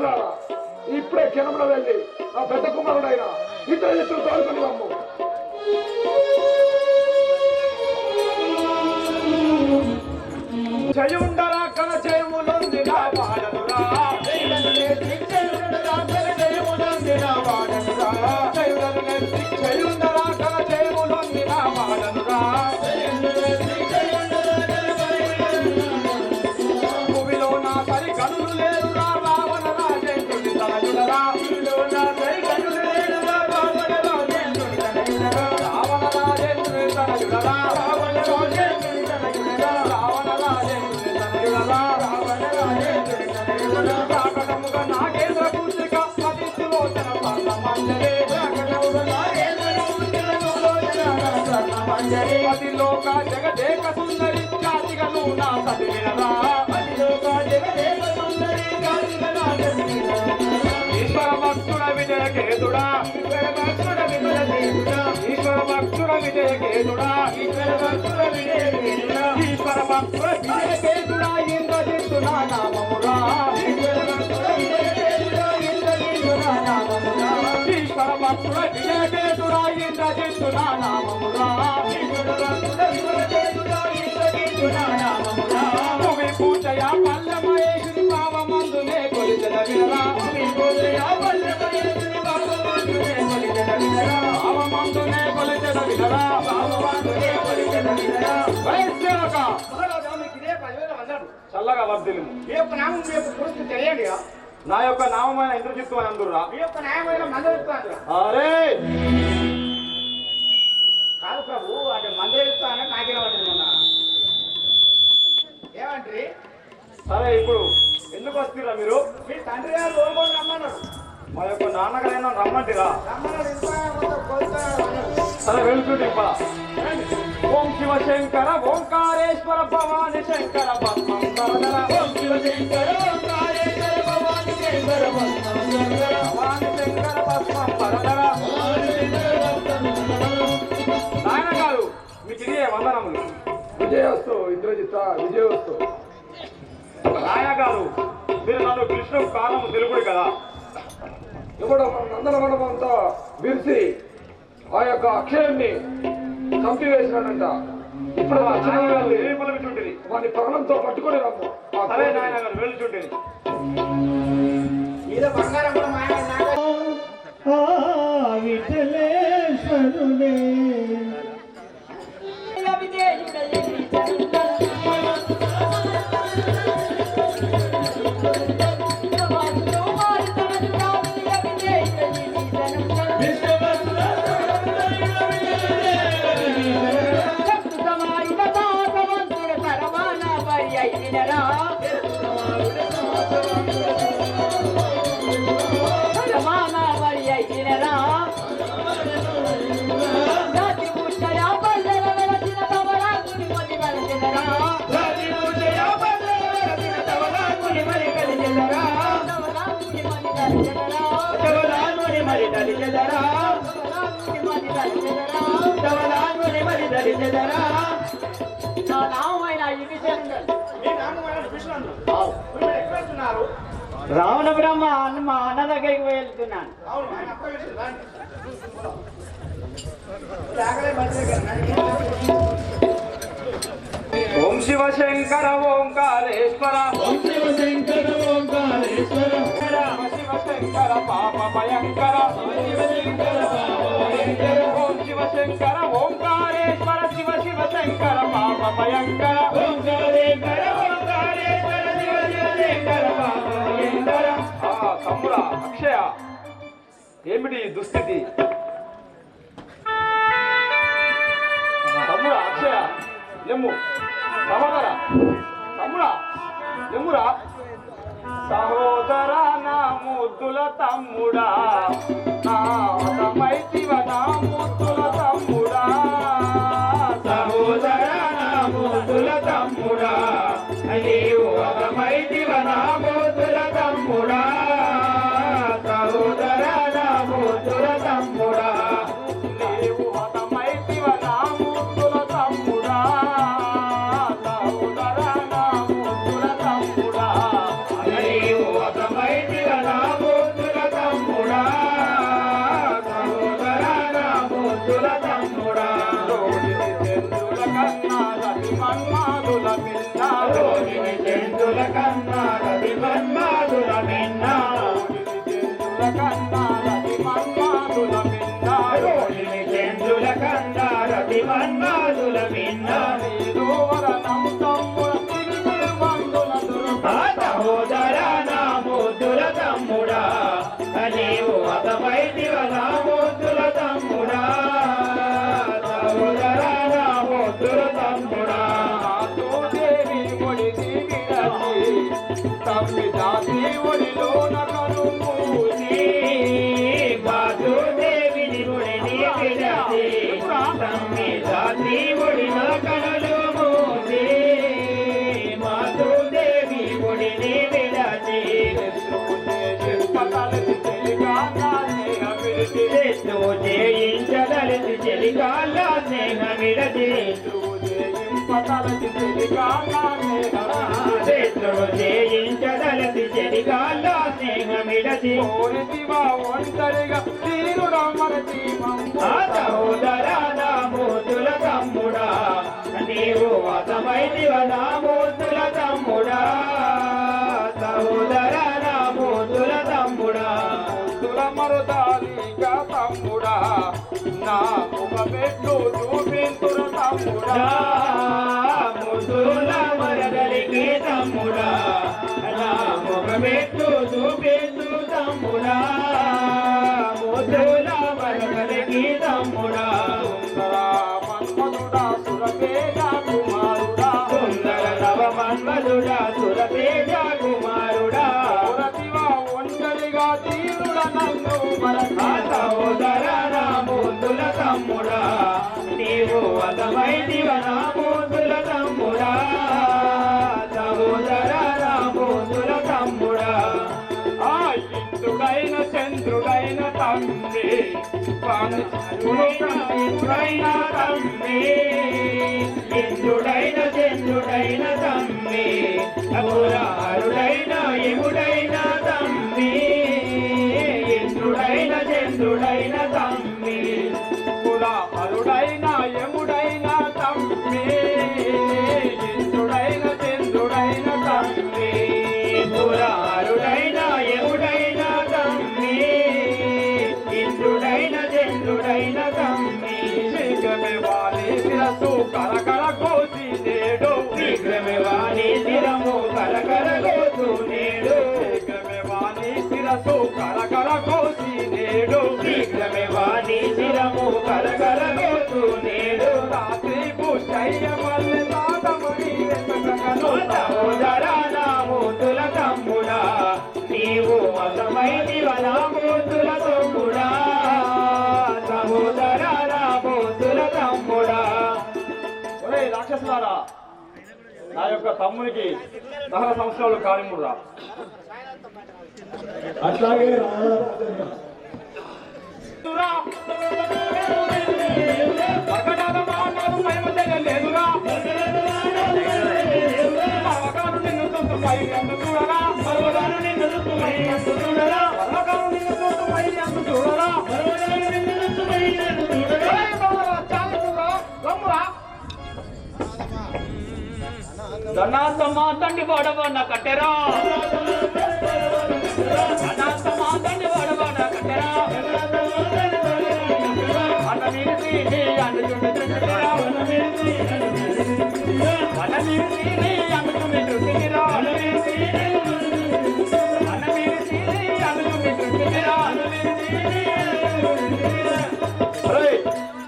దాసులారా ఇప్పుడే క్షణంలో వెళ్ళి ఆ పెద్ద కుమారుడైన ఇతర ఇతరులు తోడుకొని రమ్ము. చేయుండరా కన స్వర్ణమంజరి అతి లోక జగదేక సుందరి జాతిగను నా సతివినరా అతి లోక జగదేక సుందరి జాతిగను నా సతివినరా ఈశ్వర భక్తుడ విజయ కేతుడా. ఈశ్వర భక్తుడ విజయ కేతుడా. ఈశ్వర భక్తుడ విజయ కేతుడా. ఈశ్వర భక్తుడ విజయ కేతుడా. ఈశ్వర భక్తుడ విజయ కేతుడా ఇంద్రజిత్తు నా నామమురా. ఈశ్వర భక్తుడ విజయ కేతుడా ఇంద్రజిత్తు నా నామమురా. ఈశ్వర భక్తుడ విజయ కేతుడా ఇంద్రజిత్తు నా చల్లగా వర్ధిల్లు మీ యొక్క నామం మీ యొక్క గురించి తెలియండి నా యొక్క నామమైన ఇంద్రజిత్తు అని అందుర్రా మీ యొక్క మందలిస్తాను అరే! కాదు ప్రభు అది మందలిస్తాను నాకే పడింది మొన్న. ఏమంటారు సరే ఇప్పుడు ఎందుకు వస్తురా మీరు? మీ తండ్రి గారు లోపల రమ్మన్నారు. మా యొక్క నాన్నగారైనా రమ్మంటిరా అలా ఇంకా వెళ్తుంది ఓం శివ శంకర ఓంకారేశ్వర భవాని శంకర భస్మం ఓం శివ శంకర ఓంకారేశ్వర భవాని శంకర భవాని శంకర భస్మం నాయన గారు మీకు ఇదే వందనములు విజయవస్తు ఇంద్రజిత విజయవస్తు నాయన గారు మీరు నన్ను కృష్ణ కాలం తెలుగుడు కదా ఇప్పుడు మన నందనవనం అంతా విరిసి ఆ యొక్క అక్షయాన్ని చంపివేసినాడంట ఇప్పుడు పలుకుచుంటిరి? వాని ప్రాణంతో పట్టుకొని రమ్ము కోరిని. నాయన గారు వెళ్ళుచుంటిరి మీద బంగారం కూడా Yeah. రావణ బ్రహ్మ మా అన్న దగ్గరికి వెళ్తున్నాను. ఓం శివ శంకర ఓంకారేశ్వర. ఓం శివ శంకర ఓంకారేశ్వర. రామ శివ శంకర పాప భయంకర. శివ శంకర ఓంకారేశ్వర శివ శివ శంకర పాప భయంకర ఓంకారేశ్వర ఓంకారేశ్వర శివ శివ శంకర పాప భయంకర తమ్ముడా అక్షయ ఏమిటి దుస్థితి తమ్ముడా అక్షయ ఎమ్ము సహోదర తమ్ముడా ఎమ్మురా సహోదర నా ముద్దుల తమ్ముడా నా మతమైతివ నాము మన్మాదుల విన్న సహోదర నా మూతుల తమ్ముడా నీవు ఒక బయటివ నా మూతుల తమ్ముడా సహోదర నా మూతుల తమ్ముడా తమ్మి దాసి ఒడిలో నకరు స్నేహమిడది పతాలకి స్నేహమిడది కోరితివా ఒంటరిగా తీరుడా మన జీవం సహోదరా నా మూతుల తమ్ముడా. నీవు నా మూతుల తమ్ముడా సహోదరా నా మూతుల తమ్ముడా తుల మరుదా తమ్ముడా ముద్దుల మరదలికి తమ్ముడా నా ముఖమెట్టు చూపించు తమ్ముడా. ముద్దుల మరదలికి తమ్ముడా సుందరా మన్మధుడా సురపేట కుమారుడా. సుందర నవ మన్మధుడా సురపేట కుమారుడా. కోరతివా ఒంటరిగా తీరుడ నన్ను ఆ మరచి సహోదర నా ముద్దుల తమ్ముడా. నీవు అతమైతివ తమ్ముడా. సహోదర నా తమ్ముడా. ఆ చంద్రుడైన తమ్మి ఇంద్రుడైన చంద్రుడైన తమ్మి అపురారుడైన ఇముడైన తమ్మి ఇంద్రుడైన చంద్రుడైన తమ్మి రాక్షసులారా నా యొక్క తమ్మునికి దహన సంవత్సరాలు కానిమురా అట్లాగే ధనార్థమా తండ్రి నా కట్టెరా? ధనార్థమా తండ్రి వాడవన్న కట్టెరా? అన్న మీరిసి నీ అందుచుండి చుట్టిరా అన్న నీ అందుచుండి చుట్టిరా అన్న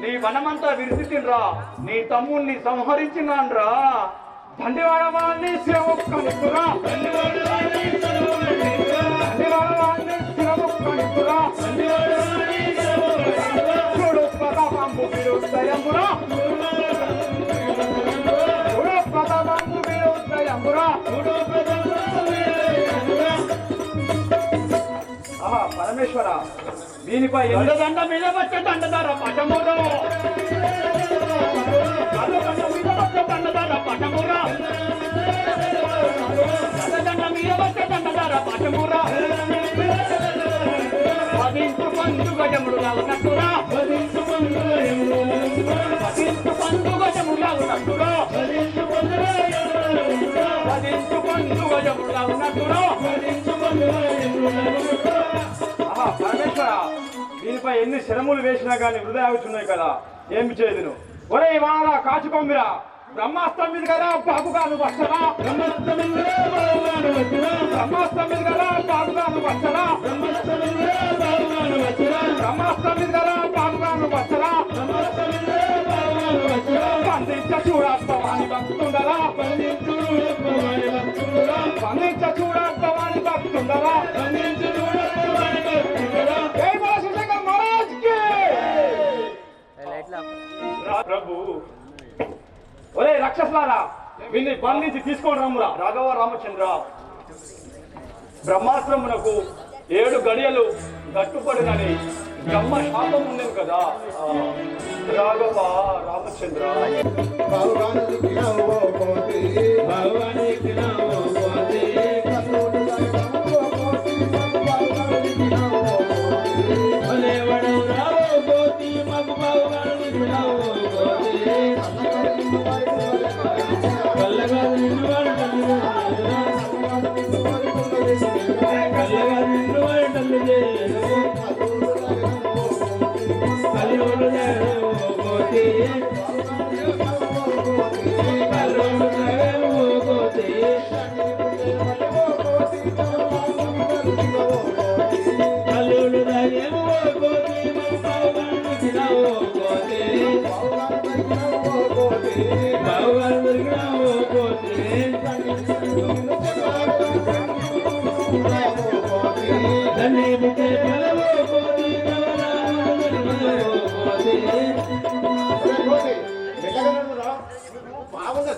నీ వనమంతా విరిసిరా నీ తమ్ముణ్ణి సంహరించినాన్రా. దండివాడ వాళ్ళని శివముక్కనిస్తురా దండివాడ వాళ్ళని శివముక్కనిస్తురా చూడు ప్రతాపంబు విరుద్దయంబురా చూడు ప్రతాపంబు విరుద్దయంబురా ఆహా పరమేశ్వర దీనిపై ఎంత దండ మీద వచ్చే దండదార పటమురు దండ మీద వచ్చే దండదార. దీనిపై ఎన్ని శ్రమలు వేసినా కానీ వృధా అవుతున్నాయి కదా? ఏమి చేయదును ఒరే ఇవాళ కాచుకొమ్మిరా బ్రహ్మాస్త్రం మీద కదా బాబుగాను వస్తనా బ్రహ్మాస్త్రం మీద కదా బాబుగాను వస్తనా బ్రహ్మాస్త్రం మీద కదా బాబుగాను వస్తనా పండించ చూడాత్మవాణి భక్తుండరా? పండించ చూడాత్మవాణి భక్తుండరా? ప్రభు. ఒరే రాక్షసులారా వీన్ని బంధించి తీసుకొని రమ్మురా రాఘవ రామచంద్ర. బ్రహ్మాస్త్రమునకు ఏడు గడియలు గట్టుపడినని బ్రహ్మ శాపం ఉండేది కదా. రాఘవ రామచంద్ర. భగవానికి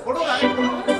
బాగుంది కొడు